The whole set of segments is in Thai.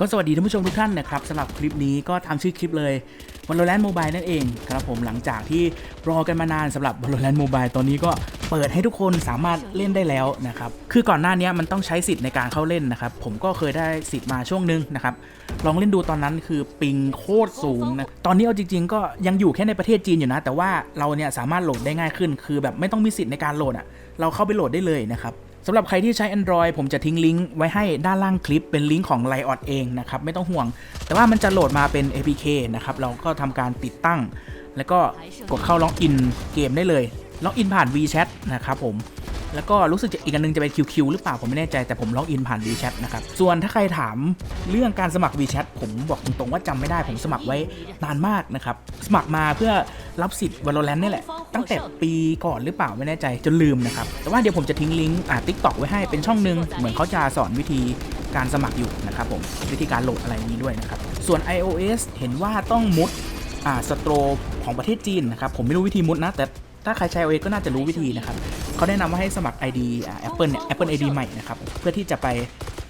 ก็สวัสดีท่านผู้ชมทุกท่านนะครับสำหรับคลิปนี้ก็ทำชื่อคลิปเลย Valorant Mobile นั่นเองครับผมหลังจากที่รอกันมานานสำหรับ Valorant Mobile ตอนนี้ก็เปิดให้ทุกคนสามารถเล่นได้แล้วนะครับคือก่อนหน้านี้มันต้องใช้สิทธิ์ในการเข้าเล่นนะครับผมก็เคยได้สิทธิ์มาช่วงหนึงนะครับลองเล่นดูตอนนั้นคือปิงโคตรสูงนะตอนนี้เอาจริง ๆ ก็ยังอยู่แค่ในประเทศจีนอยู่นะ แต่ว่าเราเนี่ยสามารถโหลดได้ง่ายขึ้น คือแบบไม่ต้องมีสิทธิ์ในการโหลดอะเราเข้าไปโหลดได้เลยนะครับ สำหรับใครที่ใช้ Android ผมจะทิ้งลิงก์ไว้ให้ด้านล่างคลิปเป็นลิงก์ของ l i o t เองนะครับ ไม่ต้องห่วง แต่ว่ามันจะโหลดมาเป็น APK นะครับ เราก็ทำการติดตั้ง แล้วก็กดเข้าล็อกอินเกมได้เลยล็อกอินผ่าน WeChat นะครับผม แล้วก็รู้สึกจะอีกอันนึงจะเป็น QQ หรือเปล่าผมไม่แน่ใจแต่ผมล็อกอินผ่าน WeChat นะครับ ส่วนถ้าใครถามเรื่องการสมัคร WeChat ผมบอกตรงๆว่าจำไม่ได้ผมสมัครไว้นานมากนะครับ สมัครมาเพื่อรับสิทธิ์ Valorant นี่แหละ ตั้งแต่ปีก่อนหรือเปล่าไม่แน่ใจจนลืมนะครับ แต่ว่าเดี๋ยวผมจะทิ้งลิงก์อ่า TikTok ไว้ให้เป็นช่องหนึ่งเหมือนเขาจะสอนวิธีการสมัครอยู่นะครับผมวิธีการโหลดอะไรนี้ด้วยนะครับส่วน iOS เห็นว่าต้องมุดอ่าสโตรของประเทศจีนนะครับผมไม่รู้วิธีมุดนะแต่ถ้าใครใช้ iOS ก็น่าจะรู้วิธีนะครับ เขาแนะนำว่าให้สมัคร ID อ่า Apple เนี่ย Apple ID ใหม่นะครับ เพื่อที่จะไป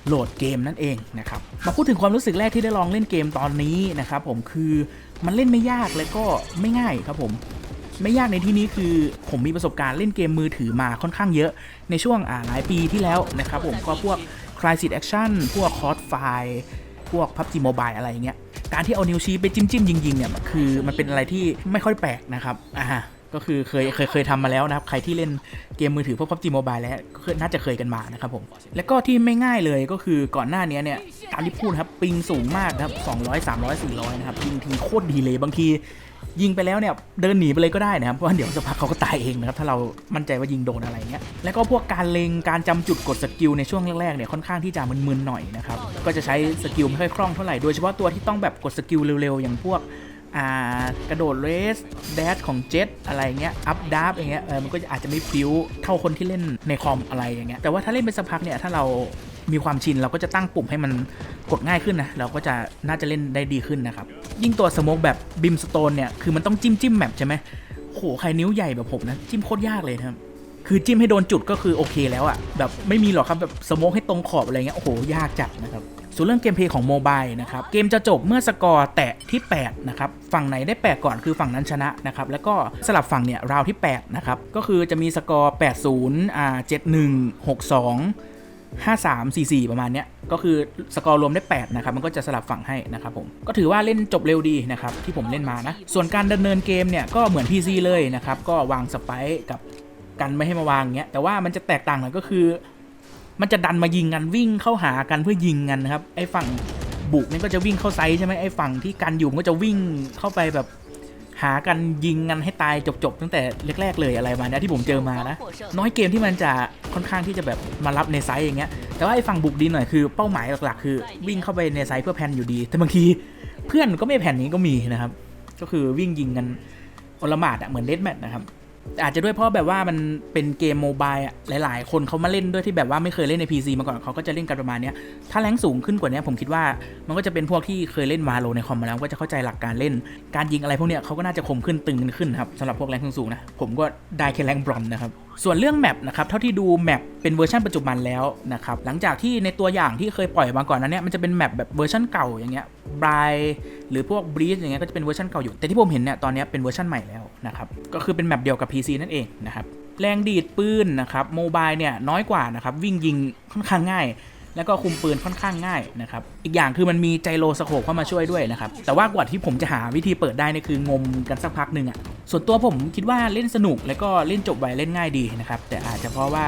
โหลดเกมนั่นเองนะครับ มาพูดถึงความรู้สึกแรกที่ได้ลองเล่นเกมตอนนี้นะครับผมคือมันเล่นไม่ยากและก็ไม่ง่ายครับผมไม่ยากในที่นี้คือผมมีประสบการณ์เล่นเกมมือถือมาค่อนข้างเยอะในช่วงอ่าหลายปีที่แล้วนะครับผมก็พวก Crysis Action พวก c o s f i พวก PUBG Mobile อะไรอย่างเงี้ยการที่เอานิ้วชี้ไปจิ้มจิ้มยิงยิงๆเนี่ยคือมันเป็นอะไรที่ไม่ค่อยแปลกนะครับอ่า ก็คือเคยเคยเคยทำมาแล้วนะครับ ใครที่เล่นเกมมือถือพวก PUBG Mobile แล้วก็น่าจะเคยกันมานะครับผม แล้วก็ที่ไม่ง่ายเลยก็คือก่อนหน้านี้เนี่ยตามที่พูดครับปิงสูงมากนะครับ 200 300 400 นะครับยิงทีโคตรดีเลยบางทียิงไปแล้วเนี่ยเดินหนีไปเลยก็ได้นะครับเพราะว่าเดี๋ยวสักพักเขาก็ตายเองนะครับถ้าเรามั่นใจว่ายิงโดนอะไรเงี้ยแล้วก็พวกการเล็งการจำจุดกดสกิลในช่วงแรกๆเนี่ยค่อนข้างที่จะมึนๆหน่อยนะครับก็จะใช้สกิลไม่ค่อยคล่องเท่าไหร่โดยเฉพาะตัวที่ต้องแบบกดสกิลเร็วๆอย่างพวก อ่ากระโดดเรสแดชของเจ็ตอะไรเงี้ยอัพดาร์อย่างเงี้ยเออมันก็อาจจะไม่ฟิวเท่าคนที่เล่นในคอมอะไรอย่างเงี้ยแต่ว่าถ้าเล่นไปสักพักเนี่ยถ้าเรามีความชินเราก็จะตั้งปุ่มให้มันกดง่ายขึ้นนะเราก็จะน่าจะเล่นได้ดีขึ้นนะครับ ยิ่งตัวสโมกแบบบิมสโตนเนี่ยคือมันต้องจิ้มจิ้มแมปใช่ไหมโหใครนิ้วใหญ่แบบผมนะ จิ้มโคตรยากเลยนะครับคือจิ้มให้โดนจุดก็คือโอเคแล้วอะแบบไม่มีหรอกครับแบบสโมกให้ตรงขอบอะไรเงี้ยโอ้โหยากจัดนะครับ ส่วนเรื่องเกมเพย์ของโมบายนะครับเกมจะจบเมื่อสกอร์แตะที่8นะครับฝั่งไหนได้ 8 ก่อนคือฝั่งนั้นชนะนะครับแล้วก็สลับฝั่งเนี่ยราวที่8นะครับก็คือจะมีสกอร์ 80อ่า71 62 53 44 ประมาณเนี้ยก็คือสกอร์รวมได้ 8 นะครับ มันก็จะสลับฝั่งให้นะครับผม ก็ถือว่าเล่นจบเร็วดีนะครับ ที่ผมเล่นมานะ ส่วนการดำเนินเกมเนี่ย ก็เหมือน PC เลยนะครับ ก็วางสไปกับกันไม่ให้มาวางเงี้ยแต่ว่ามันจะแตกต่างหน่อยก็คือ มันจะดันมายิงกันวิ่งเข้าหากันเพื่อยิงกันนะครับไอ้ฝั่งบุกนี่ก็จะวิ่งเข้าไซส์ใช่ไหมไอ้ฝั่งที่กันอยู่มันก็จะวิ่งเข้าไปแบบหากันยิงกันให้ตายจบๆตั้งแต่แรกๆเลยอะไรมาเนี้ยที่ผมเจอมานะ น้อยเกมที่มันจะค่อนข้างที่จะแบบมารับในไซส์อย่างเงี้ยแต่ว่าไอ้ฝั่งบุกดีหน่อยคือเป้าหมายหลักๆ คือ วิ่งเข้าไปในไซส์เพื่อแพนอยู่ดี แต่บางทีเพื่อนก็ไม่แพนนี้ก็มีนะครับ ก็คือวิ่งยิงกันอลหมาดอะเหมือนเดดแมทนะครับ อาจจะด้วยเพราะแบบว่ามันเป็นเกมโมบายอะหลาย ๆ คนเขามาเล่นด้วยที่แบบว่าไม่เคยเล่นใน PC มาก่อนเขาก็จะเล่นกันประมาณนี้ถ้าแรงสูงขึ้นกว่านี้ผมคิดว่ามันก็จะเป็นพวกที่เคยเล่นมาโลในคอมมาแล้วก็จะเข้าใจหลักการเล่น การยิงอะไรพวกเนี้ยเขาก็น่าจะคมขึ้นตึงขึ้นครับสำหรับพวกแรงสูงนะผมก็ได้แค่แรงบรอนนะครับ ส่วนเรื่องแมปนะครับเท่าที่ดูแมปเป็นเวอร์ชันปัจจุบันแล้วนะครับหลังจากที่ในตัวอย่างที่เคยปล่อยมาก่อนนั้นเนี่ยมันจะเป็นแมปแบบเวอร์ชันเก่าอย่างเงี้ยบรายหรือพวกบรีสอย่างเงี้ยก็จะเป็นเวอร์ชันเก่าอยู่แต่ที่ผมเห็นเนี่ยตอนนี้เป็นเวอร์ชันใหม่แล้วนะครับก็คือเป็นแมปเดียวกับ PC นั่นเองนะครับแรงดีดปืนนะครับโมบายเนี่ยน้อยกว่านะครับวิ่งยิงค่อนข้างง่าย แล้วก็คุมปืนค่อนข้างง่ายนะครับ อีกอย่างคือมันมีไจโรสโคปเข้ามาช่วยด้วยนะครับ แต่ว่ากว่าที่ผมจะหาวิธีเปิดได้เนี่ยคืองมกันสักพักหนึ่งอะ่ะ ส่วนตัวผมคิดว่าเล่นสนุกแล้วก็เล่นจบไวเล่นง่ายดีนะครับ แต่อาจจะเพราะว่า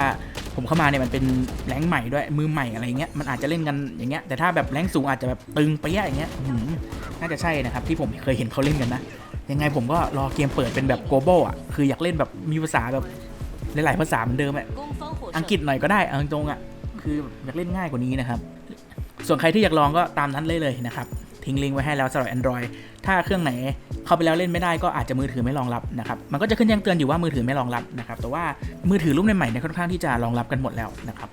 ผมเข้ามาเนี่ยมันเป็นแรงใหม่ด้วยมือใหม่อะไรเงี้ยมันอาจจะเล่นกันอย่างเงี้ยแต่ถ้าแบบแรงสูงอาจจะแบบตึงไปยะอย่างเงี้ยน่าจะใช่นะครับที่ผมเคยเห็นเขาเล่นกันนะยังไงผมก็รอเกมเปิดเป็นแบบ global อะคืออยากเล่นแบบมีภาษาแบบหลายๆภาษาเหมือนเดิมอะอังกฤษหน่อยก็ได้เอาตรงอะ คืออยากเล่นง่ายกว่านี้นะครับ ส่วนใครที่อยากลองก็ตามนั้นเลยเลยนะครับ ทิ้งลิงก์ไว้ให้แล้วสำหรับ Android ถ้าเครื่องไหนเข้าไปแล้วเล่นไม่ได้ก็อาจจะมือถือไม่รองรับนะครับ มันก็จะขึ้นแจ้งเตือนอยู่ว่ามือถือไม่รองรับนะครับ แต่ว่ามือถือรุ่นใหม่ๆเนี่ยค่อนข้างที่จะรองรับกันหมดแล้วนะครับ